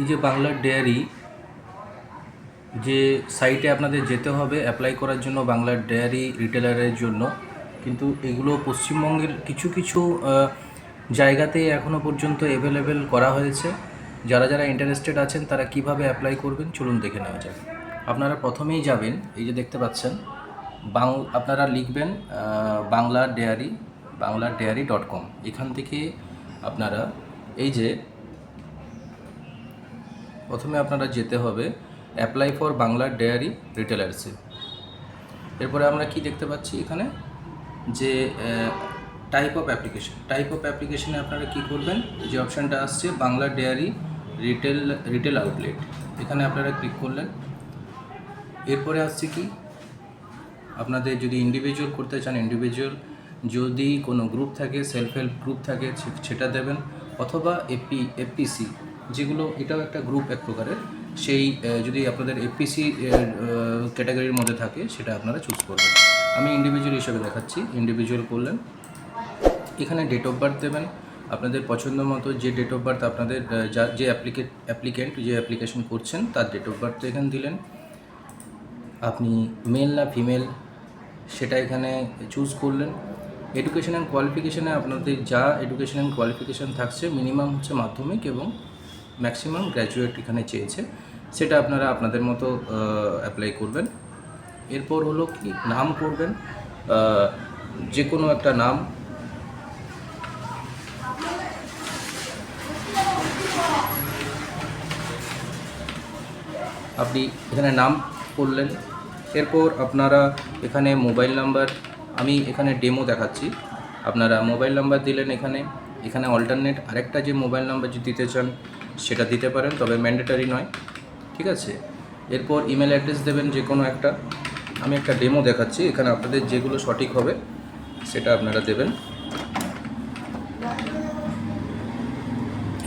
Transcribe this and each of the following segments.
এই যে বাংলার ডেয়ারি যে সাইটে আপনাদের যেতে হবে অ্যাপ্লাই করার জন্য বাংলার ডেয়ারি রিটেলারের জন্য। কিন্তু এগুলো পশ্চিমবঙ্গের কিছু কিছু আহ, জায়গাতে এখনও পর্যন্ত অ্যাভেলেবেল করা হয়েছে। যারা যারা ইন্টারেস্টেড আছেন তারা কীভাবে অ্যাপ্লাই করবেন চলুন দেখে নেওয়া যাক। আপনারা প্রথমেই যাবেন এই যে দেখতে পাচ্ছেন বাং আপনারা লিখবেন Bangla dairy Bangla dairy dot com এখান থেকে আপনারা এই যে প্রথমে আপনারা যেতে হবে অ্যাপ্লাই ফর বাংলা ডেয়ারি রিটেলার্সে এরপরে আমরা কি দেখতে পাচ্ছি এখানে? যে type of application type of অ্যাপ্লিকেশনে আপনারা কি করবেন? যে অপশানটা আসছে Bangla dairy retail retail outlet এখানে আপনারা ক্লিক করলেন। এরপরে আসছে কি? আপনাদের যদি ইন্ডিভিজুয়াল করতে চান ইন্ডিভিজুয়াল যদি কোনো গ্রুপ থাকে সেলফ হেল্প গ্রুপ থাকে সেটা দেবেন। অথবা এপি এফপিসি যেগুলো এটাও একটা গ্রুপ এক প্রকারের। সেই যদি আপনাদের এপিসি ক্যাটাগরির মধ্যে থাকে, সেটা আপনারা চুজ করবেন। আমি ইন্ডিভিজুয়াল হিসেবে দেখাচ্ছি। ইন্ডিভিজুয়াল করলেন। এখানে ডেট অফ বার্থ দেবেন। আপনাদের পছন্দ মতো যে ডেট অফ বার্থ আপনাদের যা- যে অ্যাপ্লিকেট অ্যাপ্লিকেন্ট যে অ্যাপ্লিকেশন করছেন, তার ডেট অফ বার্থ এখানে দিলেন। আপনি মেল না ফিমেল সেটা এখানে চুজ করলেন। এডুকেশন অ্যান্ড কোয়ালিফিকেশানে আপনাদের যা এডুকেশন অ্যান্ড কোয়ালিফিকেশান থাকছে মিনিমাম হচ্ছে মাধ্যমিক এবং ম্যাক্সিমাম গ্র্যাজুয়েট এখানে চেয়েছে, সেটা আপনারা আপনাদের মতো অ্যাপ্লাই করবেন। এরপর হলো কি? নাম করবেন। যে কোনো একটা নাম। আপনি এখানে নাম করলেন। এরপর আপনারা এখানে মোবাইল নাম্বার, আমি এখানে ডেমো দেখাচ্ছি। আপনারা মোবাইল নাম্বার দিলেন এখানে। এখানে অল্টারনেট আরেকটা যে মোবাইল নাম্বার যদি দিতে চান, সেটা দিতে পারেন, তবে ম্যান্ডেটারি নয়, ঠিক আছে? এরপর ইমেল অ্যাড্রেস দেবেন যে কোনো একটা। আমি একটা ডেমো দেখাচ্ছি, এখানে আপনাদের যেগুলো সঠিক হবে, সেটা আপনারা দেবেন।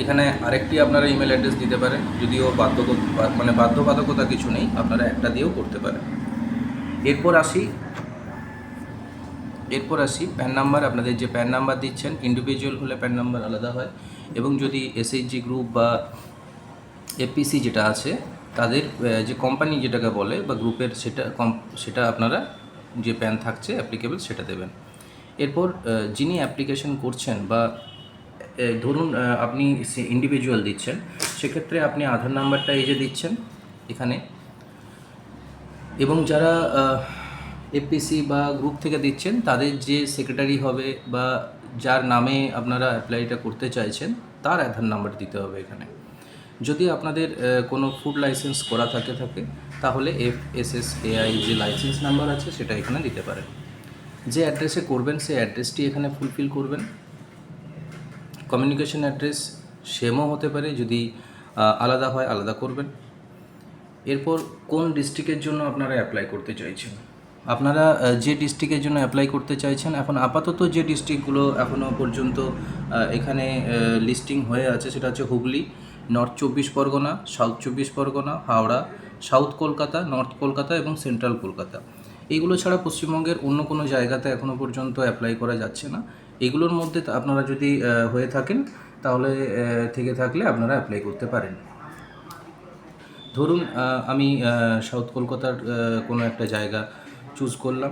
এখানে আরেকটি আপনারা ইমেল অ্যাড্রেস দিতে পারেন, যদিও বাধ্য মানে বাধ্যবাধকতা কিছু নেই, আপনারা একটা দিয়েও করতে পারেন। এরপর আসি এরপর আসি প্যান নাম্বার আপনাদের যে প্যান নাম্বার দিচ্ছেন ইন্ডিভিজুয়াল হলে প্যান নাম্বার আলাদা হয় এবং যদি এসএইচজি গ্রুপ বা এপিসি যেটা আছে, তাদের যে কোম্পানি যেটাকে বলে বা গ্রুপের সেটা কম সেটা আপনারা যে প্যান থাকছে অ্যাপ্লিকেবল সেটা দেবেন। এরপর যিনি অ্যাপ্লিকেশন করছেন বা ধরুন আপনি ইন্ডিভিজুয়াল দিচ্ছেন, সেক্ষেত্রে আপনি আধার নাম্বারটা এই যে দিচ্ছেন, এখানে। এবং যারা এপিসি বা গ্রুপ থেকে দিচ্ছেন, তাদের যে সেক্রেটারি হবে বা যার নামে আপনারা অ্যাপ্লাইটা করতে চাইছেন, তার আধার নাম্বার দিতে হবে এখানে। যদি আপনাদের কোনো ফুড লাইসেন্স করা থাকে থাকে, তাহলে এফ এস এস এআই যে লাইসেন্স নাম্বার আছে, সেটা এখানে দিতে পারেন। যে অ্যাড্রেসে করবেন, সেই অ্যাড্রেসটি এখানে ফুলফিল করবেন। কমিউনিকেশন অ্যাড্রেস সেমও হতে পারে, যদি আলাদা হয়, আলাদা করবেন। এরপর কোন ডিস্ট্রিক্টের জন্য আপনারা অ্যাপ্লাই করতে চাইছেন? আপনারা যে ডিস্ট্রিক্টের জন্য অ্যাপ্লাই করতে চাইছেন, এখন আপাতত যে ডিস্ট্রিক্টগুলো এখনও পর্যন্ত এখানে লিস্টিং হয়ে আছে, সেটা হচ্ছে হুগলি নর্থ চব্বিশ পরগনা সাউথ চব্বিশ পরগনা, হাওড়া সাউথ কলকাতা নর্থ কলকাতা এবং সেন্ট্রাল কলকাতা। এইগুলো ছাড়া পশ্চিমবঙ্গের অন্য কোনো জায়গাতে এখনও পর্যন্ত অ্যাপ্লাই করা যাচ্ছে না। এগুলোর মধ্যে আপনারা যদি হয়ে থাকেন, তাহলে থেকে থাকলে আপনারা অ্যাপ্লাই করতে পারেন। ধরুন আমি সাউথ কলকাতার কোনো একটা জায়গা চুজ করলাম।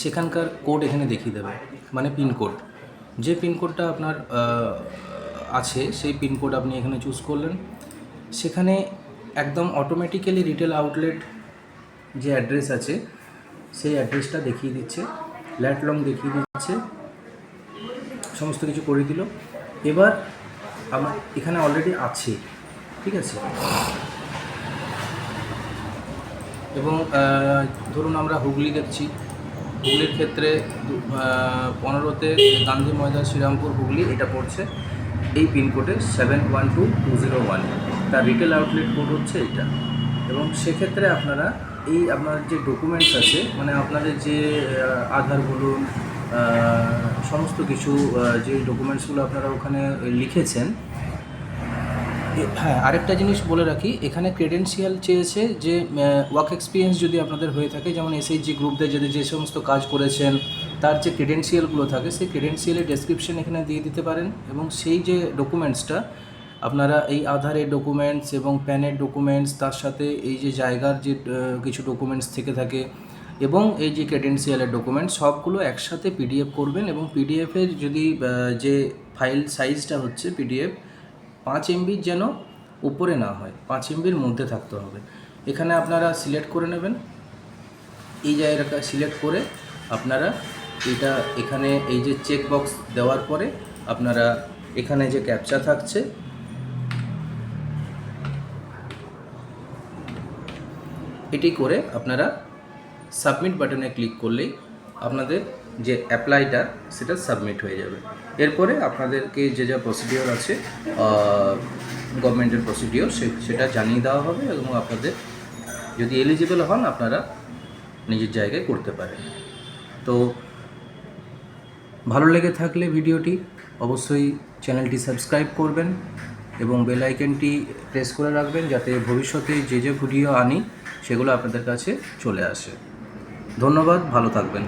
সেখানকার কোড এখানে দেখিয়ে দেবে মানে পিনকোড যে পিনকোডটা আপনার আছে, সেই পিনকোড আপনি এখানে চুজ করলেন। সেখানে একদম অটোমেটিক্যালি রিটেল আউটলেট যে অ্যাড্রেস আছে, সেই অ্যাড্রেসটা দেখিয়ে দিচ্ছে ল্যাট লং দেখিয়ে দিচ্ছে, সমস্ত কিছু করে দিল। এবার আমার এখানে অলরেডি আছে, ঠিক আছে? এবং ধরুন আমরা হুগলি দেখছি হুগলির ক্ষেত্রে পনেরোতে গান্ধী ময়দান শ্রীরামপুর হুগলি এটা পড়ছে। এই পিনকোডে seven one two two zero one. তার রিটেল আউটলেট কোড হচ্ছে এটা এবং সেক্ষেত্রে আপনারা এই আপনার যে ডকুমেন্টস আছে মানে আপনাদের যে আধার বলুন সমস্ত কিছু যে ডকুমেন্টসগুলো আপনারা ওখানে লিখেছেন হ্যাঁ আরেকটা জিনিস বলে রাখি, এখানে ক্রেডেন্সিয়াল চেয়েছে যে ওয়ার্ক এক্সপিরিয়েন্স যদি আপনাদের হয়ে থাকে, যেমন এসএইচজি গ্রুপদের যদি যে সমস্ত কাজ করেছেন, তার যে ক্রেডেন্সিয়ালগুলো থাকে, সেই ক্রেডেন্সিয়ালের ডেসক্রিপশন এখানে দিয়ে দিতে পারেন এবং সেই যে ডকুমেন্টসটা আপনারা এই আধারের ডকুমেন্টস এবং প্যানের ডকুমেন্টস তার সাথে এই যে জায়গার যে কিছু ডকুমেন্টস থেকে থাকে এবং এই যে ক্রেডেন্সিয়ালের ডকুমেন্ট সবগুলো একসাথে পিডিএফ করবেন এবং পিডিএফের যদি যে ফাইল সাইজটা হচ্ছে পিডিএফ পাঁচ এমবির যেন উপরে না হয়, পাঁচ এমবির মধ্যে থাকতে হবে। এখানে আপনারা সিলেক্ট করে নেবেন। এই জায়গাটা সিলেক্ট করে আপনারা এটা এখানে এই যে চেক বক্স দেওয়ার পরে আপনারা এখানে যে ক্যাপচা থাকছে, এটি করে আপনারা সাবমিট বাটনে ক্লিক করলেই আপনাদের যে অ্যাপ্লাইটা সেটা সাবমিট হয়ে যাবে। এরপরে আপনাদেরকে যে যা প্রসিডিওর আছে গভর্নমেন্টের প্রসিডিওর সেটা জানিয়ে দেওয়া হবে এবং আপনাদের যদি এলিজিবল হন, আপনারা নিজের জায়গায় করতে পারেন। তো ভালো লেগে থাকলে ভিডিওটি অবশ্যই চ্যানেলটি সাবস্ক্রাইব করবেন এবং বেল প্রেস করে রাখবেন যাতে ভবিষ্যতে যে যে ভিডিও আনি, সেগুলো আপনাদের কাছে চলে আসে। ধন্যবাদ, ভালো থাকবেন।